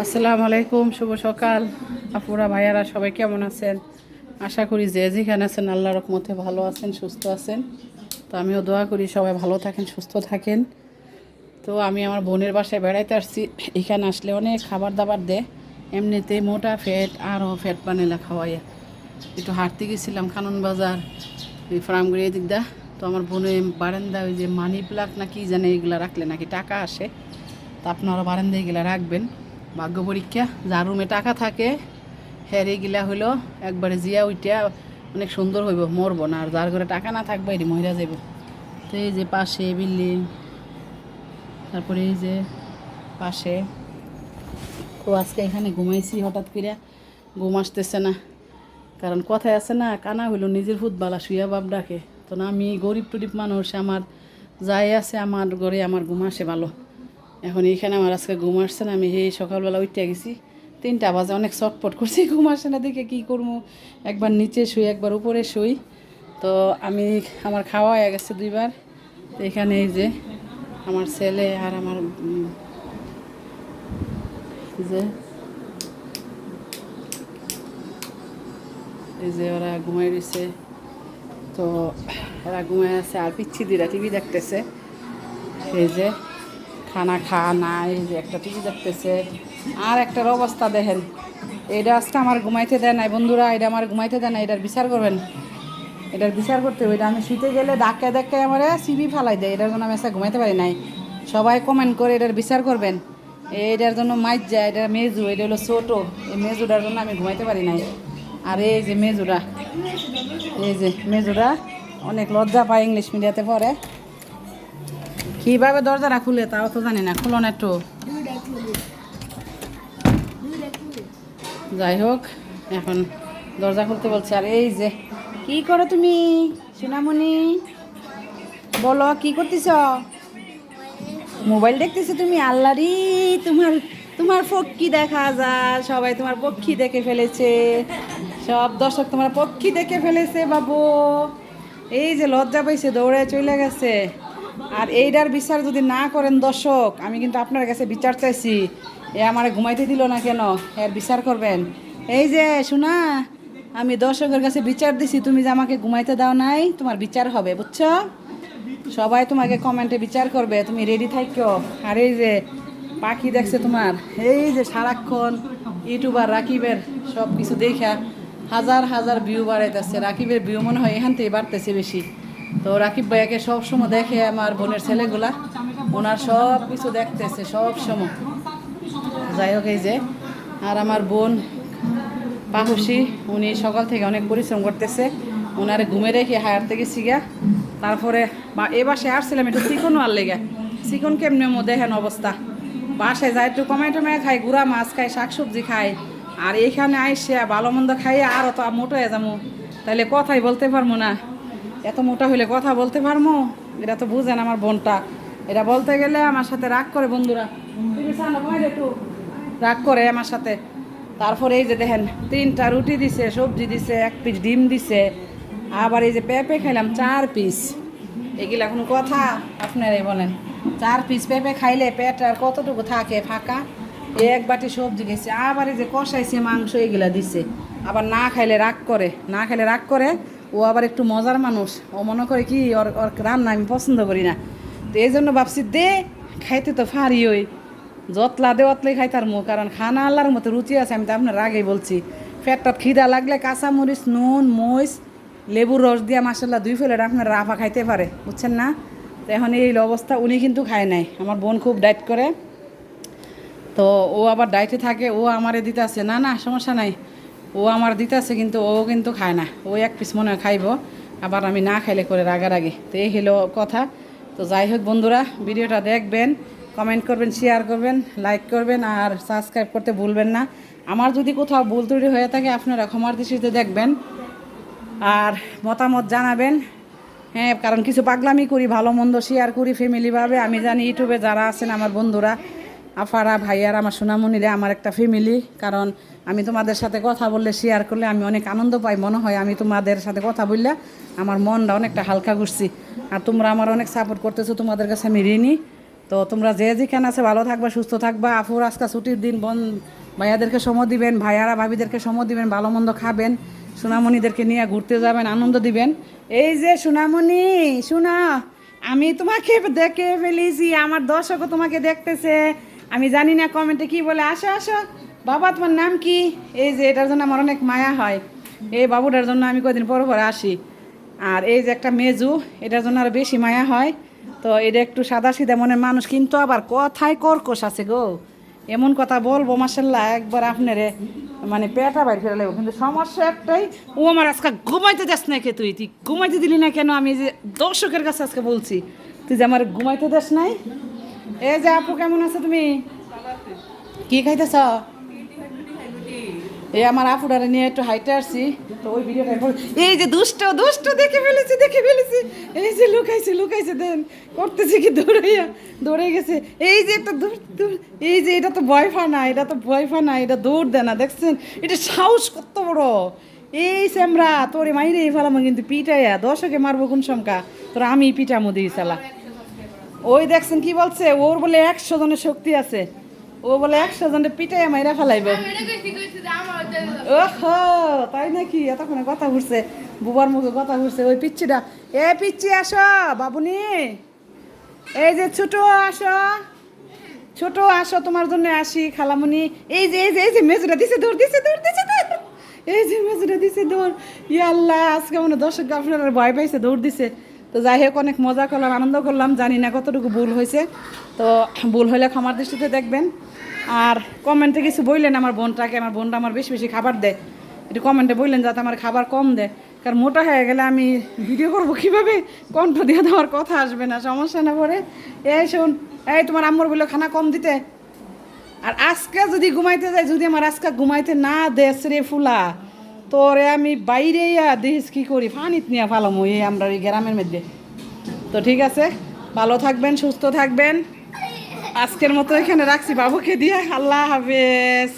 আসসালামু আলাইকুম, শুভ সকাল। আপুরা, ভাইয়ারা, সবাই কেমন আছেন? আশা করি যে যেখানে আছেন আল্লাহ রকমতে ভালো আছেন, সুস্থ আছেন। তো আমিও দোয়া করি সবাই ভালো থাকেন, সুস্থ থাকেন। তো আমি আমার বোনের বাসায় বেড়াইতে আসছি। এখানে আসলে অনেক খাবার দাবার দেয় এমনিতে মোটা ফ্যাট আরও ফ্যাট বানিয়ে খাওয়াইয়া। একটু হাঁটতে গেছিলাম খানন বাজার, ওই ফার্মগুড়ি এদিক তো আমার বোনে বারান্দা, ওই যে মানি প্লাক না কি জানে এগুলো রাখলে নাকি টাকা আসে। তা আপনারা বারান্দায় এগুলো রাখবেন। ভাগ্য পরীক্ষা যার রুমে টাকা থাকে হ্যাঁ গিলা হইল একবারে জিয়া উইটা, অনেক সুন্দর হইব, মরবো না, আর যার ঘরে টাকা না থাকবে, এটি মহিলা যাইব। তো এই যে পাশে বিল্ডিং তারপরে এই যে পাশে তো আজকে এখানে ঘুমাইছি হঠাৎ করে, ঘুম আসতেছে না। কারণ কথায় আছে না, কানা হইল নিজের ফুটবালা শুয়া বাপ ডাকে। তো না, আমি গরিব টরিব মানুষ, আমার যাই আছে, আমার ঘরে আমার ঘুম আসে ভালো। এখন এইখানে আমার আজকে ঘুম আসছে না, আমি এই সকালবেলা উঠতে গেছি। তিনটা বাজে, অনেক চটপট করছি, ঘুম আসে না, দেখে কী করব? একবার নিচে শুই, একবার উপরে শুই। তো আমি আমার খাওয়া হয়ে গেছে দুইবার। এখানে এই যে আমার ছেলে আর আমার যে, এই যে ওরা ঘুমাই রয়েছে। তো ওরা ঘুমাই আছে আর পিচ্ছি দিরা টিভি দেখতেছে। এই যে খানা খাওয়া নাই একটা টিভি দেখতেছে। আর একটার অবস্থা দেখেন, এইটা আজকে আমার ঘুমাইতে দেয় নাই। বন্ধুরা এটা আমার ঘুমাইতে দেয় না এটার বিচার করবেন। এটার বিচার করতে হবে, এটা আমি শুতে গেলে ডাকে ধাক্কায় আমার সিবি ফালাই দেয়, এটার জন্য আমি আজকে ঘুমাইতে পারি নাই। সবাই কমেন্ট করে এটার বিচার করবেন। এইটার জন্য মাইজ যায় এটা মেজু, এটা হলো ছোটো। এই মেজুটার জন্য আমি ঘুমাইতে পারি নাই। আর এই যে মেজুরা এই যে মেজুরা অনেক লজ্জা পায় ইংলিশ মিডিয়াতে পড়ে। কীভাবে দরজাটা খুলে তাও তো জানি না, খুলো না একটু। যাই হোক, এখন দরজা খুলতে বলছে। আর এই যে, কি করো তুমি, সোনামণি? বলো, কি করতেছ? মোবাইল দেখতেছো তুমি? আল্লাহরি তোমার তোমার পক্ষী দেখা যায়। সবাই তোমার পক্ষী দেখে ফেলেছে। সব দর্শক তোমার পক্ষী দেখে ফেলেছে, বাবু। এই যে লজ্জা পাইছে, দৌড়ে চলে গেছে। আর এইটার বিচার যদি না করেন দর্শক, আমি কিন্তু আপনার কাছে বিচার চাইছি। এ আমার ঘুমাইতে দিল না কেন? এর বিচার করবেন। এই যে, শোনা, আমি দর্শকের কাছে বিচার দিছি, তুমি যে আমাকে ঘুমাইতে দাও নাই, তোমার বিচার হবে, বুঝছ? সবাই তোমাকে কমেন্টে বিচার করবে, তুমি রেডি থাকো। আর এই যে, পাখি দেখছে তোমার, এই যে সারাক্ষণ ইউটিউবার রাকিবের সব কিছু দেখা, হাজার হাজার ভিউ বাড়াইতেছে। রাকিবের ভিউ মনে হয় এখান থেকে বাড়তেছে বেশি। তো রাকিব ভাইয়াকে সব সময় দেখে আমার বোনের ছেলেগুলা। ওনার সব কিছু দেখতেছে সব সময় যাই হোক, এই যে, আর আমার বোন পাহুসি উনি সকাল থেকে অনেক পরিশ্রম করতেছে। ওনারে ঘুমে রেখে হায়ার থেকে সিগা তারপরে এ বাসে আসছিলাম একটু চিকন আর লেগে। চিকন কেমনি দেখেন অবস্থা। বাসায় যায় একটু কমাই টমাই খাই, গুড়া মাছ খাই, শাকসবজি খাই, আর এইখানে আইসে ভালো মন্দ খাই আরও তো মোটা হয়ে যাব। তাহলে কথাই বলতে পারব না। এত মোটা হইলে কথা বলতে পারব এটা তো বুঝেন আমার বোনটা। এটা বলতে গেলে আমার সাথে রাগ করে বন্ধুরা। রাগ করে আমার সাথে। তারপরে এই যে দেখেন, তিনটা রুটি দিছে, সবজি দিছে, এক পিস ডিম দিছে, আবার এই যে পেঁপে খাইলাম, চার পিস। এগুলা কোনো কথা? আপনারাই বলেন। চার পিস পেঁপে খাইলে পেট আর কতটুকু থাকে ফাঁকা? এক বাটি সবজি গেছে আবার এই যে কষাইছে মাংস, এগুলা দিছে। আবার না খাইলে রাগ করে, না খাইলে রাগ করে ও আবার একটু মজার মানুষ। ও মনে করে কি, ওর ওর রান্না আমি পছন্দ করি না। তো এই জন্য ভাবছি, দে, খাইতে তো ফারি ওই। যতলা দে, অতলাই খাই তার মুখ। কারণ খানা আল্লাহর মতো রুচি আছে, আমি তো আপনার আগেই বলছি। ফ্যাটটাত খিদা লাগলে কাঁচামরিচ নুন, মরিচ, লেবুর রস দিয়া মাসাল্লাহ দুই ফেলে আপনার রাফা খাইতে পারে, বুঝছেন না? তো এখন এই অবস্থা, উনি কিন্তু খায় নাই। আমার বোন খুব ডায়েট করে। তো ও আবার ডায়েটে থাকে, ও আমারে দিতে আছে না না, সমস্যা নাই। ও আমার দিতে আছে, কিন্তু ও কিন্তু খায় না। ও এক পিস মনে খাইব, আবার আমি না খাইলে করে রাগারাগি তো এই হলো কথা। তো যাই হোক বন্ধুরা, ভিডিওটা দেখবেন কমেন্ট করবেন শেয়ার করবেন লাইক করবেন, আর সাবস্ক্রাইব করতে ভুলবেন না। আমার যদি কোথাও ভুল ত্রুটি হয়ে থাকে, আপনারা ক্ষমার দৃষ্টিতে দেখবেন, আর মতামত জানাবেন। হ্যাঁ কারণ কিছু পাগলামি করি, ভালো মন্দ শেয়ার করি ফ্যামিলিভাবে আমি জানি ইউটিউবে যারা আছেন, আমার বন্ধুরা আফারা, ভাইয়ার, আমার সোনামণিরা, আমার একটা ফ্যামিলি কারণ আমি তোমাদের সাথে কথা বললে শেয়ার করলে আমি অনেক আনন্দ পাই। মনে হয় আমি তোমাদের সাথে কথা বললে আমার মনটা অনেকটা হালকা করছি আর তোমরা আমার অনেক সাপোর্ট করতেছো, তোমাদের কাছে আমি ঋণী। তো তোমরা যে যেখানে আছে, ভালো থাকবা, সুস্থ থাকবা। আফুর আজকা ছুটির দিন, বোন, ভাইয়াদেরকে সময় দিবেন, ভাইয়ারা, ভাবিদেরকে সময় দিবেন, ভালো মন্দ খাবেন। সোনামণিদেরকে নিয়ে ঘুরতে যাবেন, আনন্দ দিবেন। এই যে সোনামণি, শোনা, আমি তোমাকে দেখে ফেলেছি, আমার দর্শকও তোমাকে দেখতেছে। আমি জানি না কমেন্টে কি বলে, আসো আসো। বাবা, তোমার নাম কি? এই যে, এটার জন্য আমার অনেক মায়া হয়। এই বাবুটার জন্য আমি কদিন পর পর আসি। আর এই যে একটা মেজু, এটার জন্য আরও বেশি মায়া হয়। তো এটা একটু সাদা সিধা মনের মানুষ, কিন্তু আবার কথায় কর্কশ আছে গো। এমন কথা বলব মাসাল্লাহ একবার আপনারে মানে পেটা বাইর ফেরা লাগবো কিন্তু সমস্যা একটাই, ও আমার আজকে ঘুমাইতে যাস না কে তুই? তুই ঘুমাইতে দিলি না কেন? আমি যে দর্শকের কাছে আজকে বলছি, তুই যে আমার ঘুমাইতে দেস নাই? এই যে আপু কেমন আছে তুমি? কি খাইতেছ? এই আমার আপুটারে নিয়ে একটু হাইটে আসছি। তো ওই ভিডিওটা এই যে দুষ্ট দুষ্ট দেখে ফেলেছি দেখে ফেলেছি। এই যে লুকাইছে লুকাইছে দেন করতেছে কি দৌড়াইয়া দৌড়ে গেছে। এই যে একটা এই যে এটা তো বয়ফা না এটা তো বয়ফা না এটা দৌড় দেয় না দেখছেন? এটা সাহস কত বড়। এই স্যামরা তোরে মাইরে এই ফেলাম কিন্তু পিটাইয়া দশকে মারবো কোন সমকা তোরা আমি পিটামো দিই চালা ওই দেখছেন কি বলছে? ওর বলে একশো জনের শক্তি আছে। ও বলে একশো জনের পিটাইয়া মাইরা ফেলাইবে। ওহো, তাই নাকি? এতক্ষণে কথা ঘুরছে। বুবার মুখে কথা ঘুরছে। ওই পিচ্ছিটা, এ পিচ্ছি, আসো, বাবুনি। এই যে ছোট, আসো। ছোট, আসো, তোমার জন্য আসি, খালামুনি। এই যে এই যে এই যে মেজুরা দিছে দৌড় দিছে দৌড় দিছে দৌড় এই যে মেজুরা দিছে দৌড় ইয়া আল্লাহ আজকে মনে দর্শক আপনারা ভয় পাইছে, দৌড় দিছে। তো যাই হোক অনেক মজা করলাম, আনন্দ করলাম, জানি না কতটুকু ভুল হয়েছে। তো ভুল হলে ক্ষমার দৃষ্টিতে দেখবেন। আর কমেন্টে কিছু বললেন আমার বোনটাকে, আমার বোনটা আমার বেশি বেশি খাবার দেয়। একটু কমেন্টে বললেন যাতে আমার খাবার কম দেয়। কারণ মোটা হয়ে গেলে আমি ভিডিও করব কীভাবে? কণ্ঠ দিয়ে দেওয়ার কথা আসবে না, সমস্যা না পরে এই শোন, এই তোমার আম্মুর বলল খানা কম দিতে। আর আজকে যদি ঘুমাইতে যাই, যদি আমার আজকে ঘুমাইতে না দেশ রে ফুলা তোরে আমি বাইরে দিস কি করি? ফানিত নিয়ে ফালাম ওই আমরা ওই গ্রামের মধ্যে। তো ঠিক আছে, ভালো থাকবেন, সুস্থ থাকবেন। আজকের মতো এখানে রাখছি। বাবুকে দিয়ে আল্লাহ হাফেজ।